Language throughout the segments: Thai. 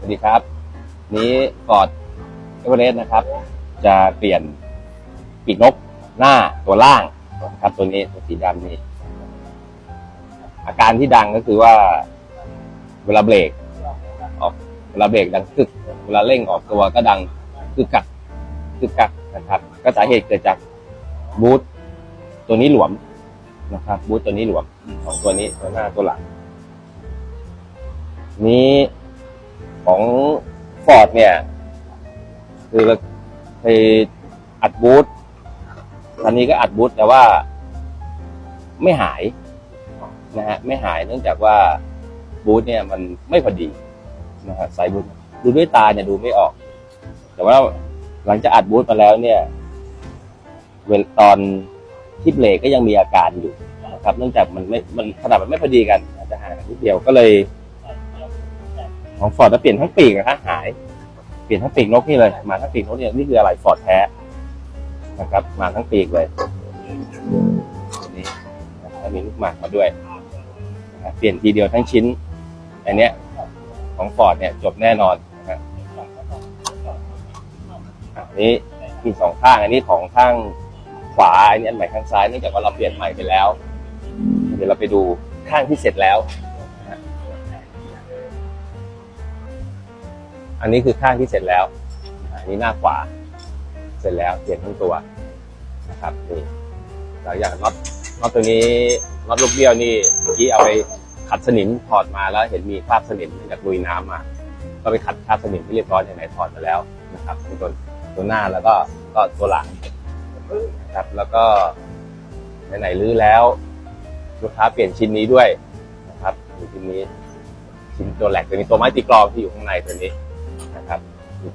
สวัสดีครับ นี้ฟอร์ดเอเวอเรสต์นะครับ จะเปลี่ยนปีกนกหน้าตัวล่างนะครับตัวนี้ตัวสีดำนี่อาการที่ดังก็คือว่า เวลาเบรกออกเวลาเบรกดังกึก เวลาเร่งออกตัวก็ดังกึกกักกึกกักนะครับ ก็สาเหตุเกิดจากบูทตัวนี้หลวมนะครับบูทตัวนี้หลวมของตัวนี้ตัวหน้าตัวหลังนี้ ของฟอร์ดเนี่ย คือเราไปอัดบูทคันนี้ก็อัดบูทแต่ว่าไม่หายนะฮะไม่หายเนื่องจากว่าบูทเนี่ยมันไม่พอดีนะฮะสายบูทดูด้วยตาเนี่ยดูไม่ออก แต่ว่าหลังจากอัดบูทมาแล้วเนี่ยเวลตอนที่เบรกก็ยังมีอาการอยู่นะครับ เนื่องจากมันไม่มันขนาดมันไม่พอดีกันอาจจะห่างกันนิดเดียวก็เลย ของฟอร์ดจะเปลี่ยนทั้งปีกนะครับหาย เปลี่ยนทั้งปีกนกนี่เลย มาทั้งปีกนกเนี่ยนี่คืออะไรฟอร์ดแท้นะครับ มาทั้งปีกเลยนี่นะครับมีลูกหมากมาด้วยเปลี่ยนทีเดียวทั้งชิ้น อันเนี้ยของฟอร์ดเนี่ยจบแน่นอนนะครับอันนี้มีสองข้าง อันนี้ของข้างขวา อันนี้อันใหม่ข้างซ้ายเนื่องจากว่าเราเปลี่ยนใหม่ไปแล้ว เดี๋ยวเราไปดูข้างที่เสร็จแล้ว อันนี้คือข้างที่เสร็จแล้วอันนี้หน้าขวา เสร็จแล้วเปลี่ยนทั้งตัวนะครับนี่หลังจากน็อตน็อตตัวนี้น็อตลูกเบี้ยวนี่เมื่อกี้เอาไปขัดสนิมถอดมาแล้วเห็นมีคราบสนิมจากลุยน้ำมา ก็ไปขัดคราบสนิมที่เรียบร้อยไหนถอดมาแล้วนะครับตัวตัวหน้าแล้วก็ก็ตัวหลังนะครับแล้วก็ไหนๆลื้อแล้ว ลูกค้าเปลี่ยนชิ้นนี้ด้วยนะครับชิ้นนี้ชิ้นตัวแหลกตัวนี้ตัวไม้ตีกลองที่อยู่ข้างในตัวนี้ นะครับ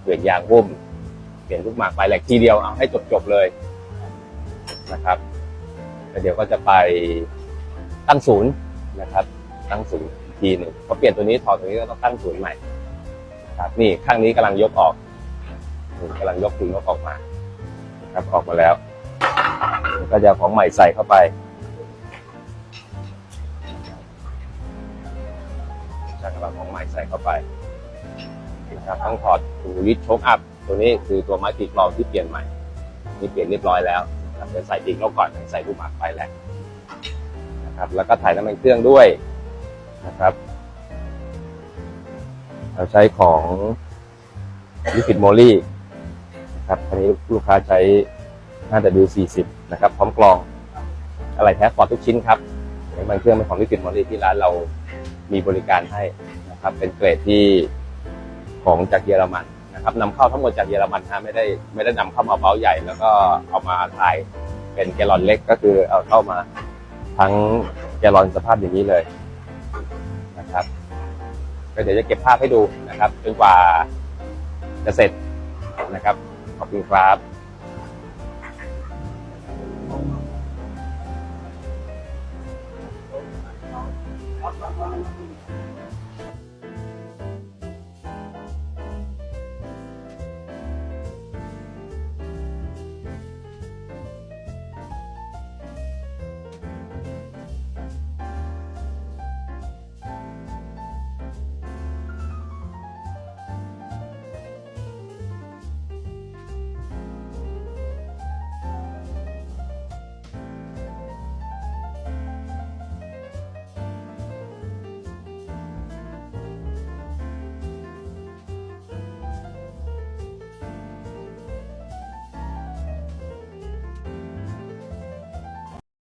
เปลี่ยนยางหุ้มเปลี่ยนลูกหมากไปแหลกทีเดียวเอาให้จบๆเลยนะครับแล้วเดี๋ยวก็จะไปตั้งศูนย์นะครับ ตั้งศูนย์อีกทีหนึ่งพอเปลี่ยนตัวนี้ถอดตัวนี้ก็ต้องตั้งศูนย์ใหม่ครับนี่ข้างนี้กำลังยกออกนี่กำลังยกถึงยกออกมา ครับออกมาแล้ว ก็จะของใหม่ใส่เข้าไปจะเอาของใหม่ใส่เข้าไป นะครับต้องถอดหูวิทโชคอัพตัวนี้คือตัวไม้ตีกลองที่เปลี่ยนใหม่นี่เปลี่ยนเรียบร้อยแล้วนะครับเดี๋ยวใส่ตีกลองก่อนใส่ลูกหมากไปแหละนะครับแล้วก็ถ่ายน้ำมันเครื่องด้วยนะครับ เราใช้ของลิฟิตโมลี่นะครับอันนี้ลูกค้าใช้ 5W40 นะครับ พร้อมกลองอะไรแท้ฟอร์ดทุกชิ้นครับน้ำมันเครื่องเป็นของลิฟิตโมลี่ที่ร้านเรามีบริการให้นะครับ เป็นเกรดที่ ของจากเยอรมันนะครับนำเข้าทั้งหมดจากเยอรมันนะไม่ได้ไม่ได้นำเข้ามาเบาใหญ่ แล้วก็เอามาถ่ายเป็นแกลลอนเล็กก็คือเอาเข้ามาทั้งแกลลอนสภาพอย่างนี้เลยนะครับก็เดี๋ยวจะเก็บภาพให้ดูนะครับจนกว่าจะเสร็จนะครับ ขอบคุณครับ